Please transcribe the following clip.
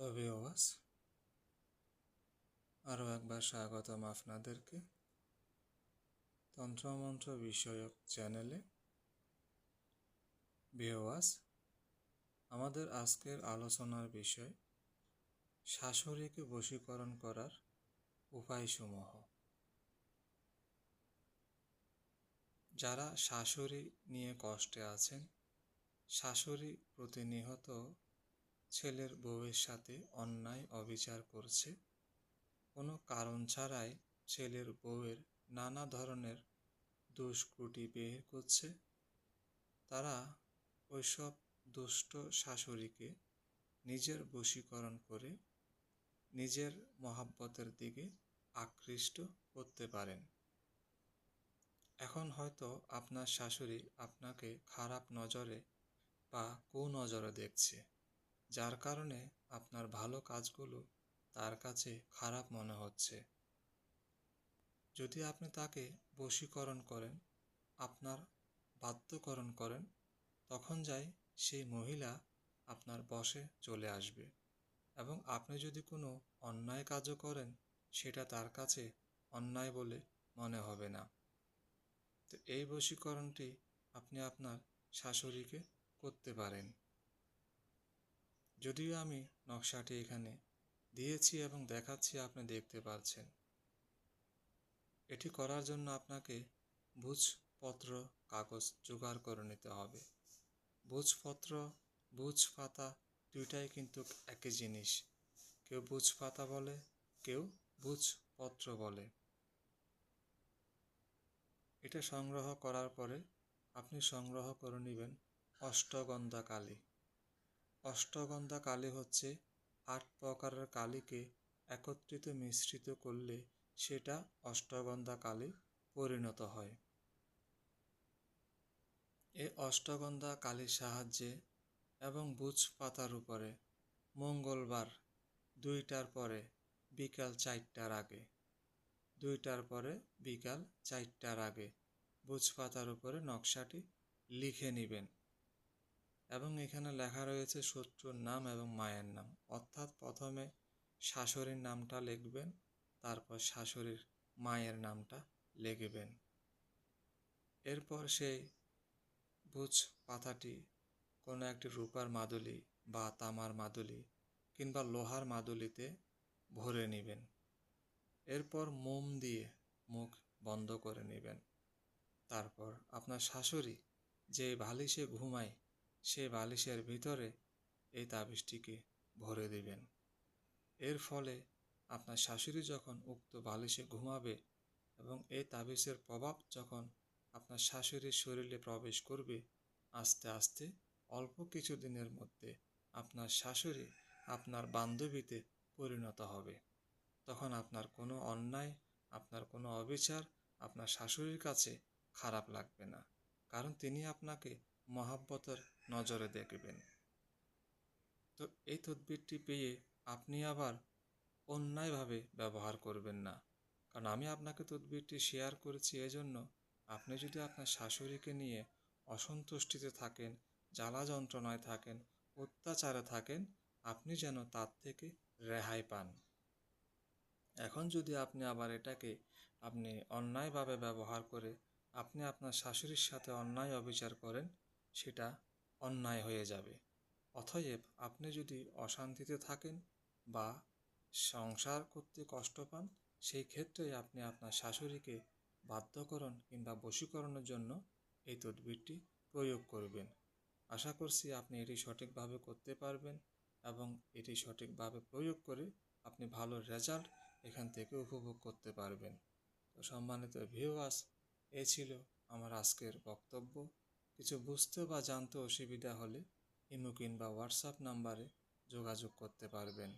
Hello ভিওয়াস আরও একবার স্বাগতম আপনাদেরকে। তন্ত্রমন্ত্র বিষয়ক চ্যানেলে। ভিওয়াস আমাদের আজকের আলোচনার বিষয় শাশুড়িকে বশীকরণ করার উপায়সমূহ। যারা শাশুড়ি নিয়ে কষ্টে আছেন, শাশুড়ি প্রতিনিয়ত ছেলের বউয়ের সাথে অন্যায় অবিচার করছে। কোনো কারণ ছাড়াই ছেলের বউয়ের নানা ধরনের দুষ্কৃটি বের করছে। তারা ওইসব দুষ্ট শাশুড়িকে নিজের বশীকরণ করে নিজের মহাব্বতের দিকে আকৃষ্ট করতে পারেন। এখন হয়তো আপনার শাশুড়ি আপনাকে খারাপ নজরে বা কুনজরে দেখছে। যার কারণে আপনার ভালো কাজগুলো তার কাছে খারাপ মনে হচ্ছে। যদি আপনি তাকে বশীকরণ করেন, আপনার বাধ্যকরণ করেন, তখন যাই সেই মহিলা আপনার বসে চলে আসবে এবং আপনি যদি কোনো অন্যায় কাজও করেন, সেটা তার কাছে অন্যায় বলে মনে হবে না। তো এই বশীকরণটি আপনি আপনার শাশুড়িকে করতে পারেন। যদিও আমি নকশাটি এখানে দিয়েছি এবং দেখাচ্ছি, আপনি দেখতে পাচ্ছেন। এটি করার জন্য আপনাকে বুঝপত্র, কাগজ জোগাড় করে নিতে হবে। বুঝপত্র বুঝ পাতা দুইটাই কিন্তু একই জিনিস। কেউ বুঝ পাতা বলে, কেউ বুঝপত্র বলে। এটা সংগ্রহ করার পরে আপনি সংগ্রহ করে নেবেন অষ্টগন্ধা কালী অষ্টগন্ধা কালী হচ্ছে আট প্রকারের কালীকে একত্রিত মিশ্রিত করলে সেটা অষ্টগন্ধা কালী পরিণত হয়। এই অষ্টগন্ধা কালীর সাহায্যে এবং বুঝ পাতার উপরে মঙ্গলবার দুইটার পরে বিকাল চারটার আগে, দুইটার পরে বিকাল চারটার আগে বুঝ পাতার উপরে নকশাটি লিখে নেবেন। এবং এখানে লেখা রয়েছে শত্রুর নাম এবং মায়ের নাম। অর্থাৎ প্রথমে শাশুড়ির নামটা লিখবেন, তারপর শাশুড়ির মায়ের নামটা লিখবেন। এরপর সেই ভুজ পাতাটি কোনো একটি রূপার মাদুলি বা তামার মাদুলি কিংবা লোহার মাদুলিতে ভরে নেবেন। এরপর মোম দিয়ে মুখ বন্ধ করে নেবেন। তারপর আপনার শাশুড়ি যে বালিশে ঘুমায় সে বালিশের ভিতরে এই তাবিজটিকে ভরে দিবেন। এর ফলে আপনার শাশুড়ি যখন উক্ত বালিশে ঘুমাবে এবং এই তাবিজের প্রভাব যখন আপনার শাশুড়ির শরীরে প্রবেশ করবে, আস্তে আস্তে অল্প কিছু দিনের মধ্যে আপনার শাশুড়ি আপনার বান্ধবীতে পরিণত হবে। তখন আপনার কোনো অন্যায়, আপনার কোনো অবিচার আপনার শাশুড়ির কাছে খারাপ লাগবে না। কারণ তিনি আপনাকে মহাব্বতের নজরে দেখবেন। তো এই তদবিরটি পেয়ে আপনি আবার অন্যায়ভাবে ব্যবহার করবেন না। কারণ আমি আপনাকে তদবিরটি শেয়ার করেছি এজন্য আপনি যদি আপনার শাশুড়িকে নিয়ে অসন্তুষ্টিতে থাকেন, জ্বালা যন্ত্রণায় থাকেন, অত্যাচারে থাকেন, আপনি যেন তার থেকে রেহাই পান। এখন যদি আপনি আবার এটাকে আপনি অন্যায়ভাবে ব্যবহার করে আপনি আপনার শাশুড়ির সাথে অন্যায় অবিচার করেন সেটা অন্যায় হয়ে যাবে। অতএব আপনি যদি অশান্তিতে থাকেন বা সংসার করতে কষ্ট পান, সেই ক্ষেত্রে আপনি আপনার শাশুড়িকে বাধ্যকরণ কিংবা বশীকরণের জন্য এই তদবিরটি প্রয়োগ করবেন। আশা করছি আপনি এটি সঠিকভাবে করতে পারবেন এবং এটি সঠিকভাবে প্রয়োগ করে আপনি ভালো রেজাল্ট এখান থেকে উপভোগ করতে পারবেন। তো সম্মানিত ভিউয়ার্স এ ছিল আমার আজকের বক্তব্য। কিছু বুঝতে বা জানতে অসুবিধা হলে ইমো বা হোয়াটসঅ্যাপ নাম্বারে যোগাযোগ করতে পারবেন।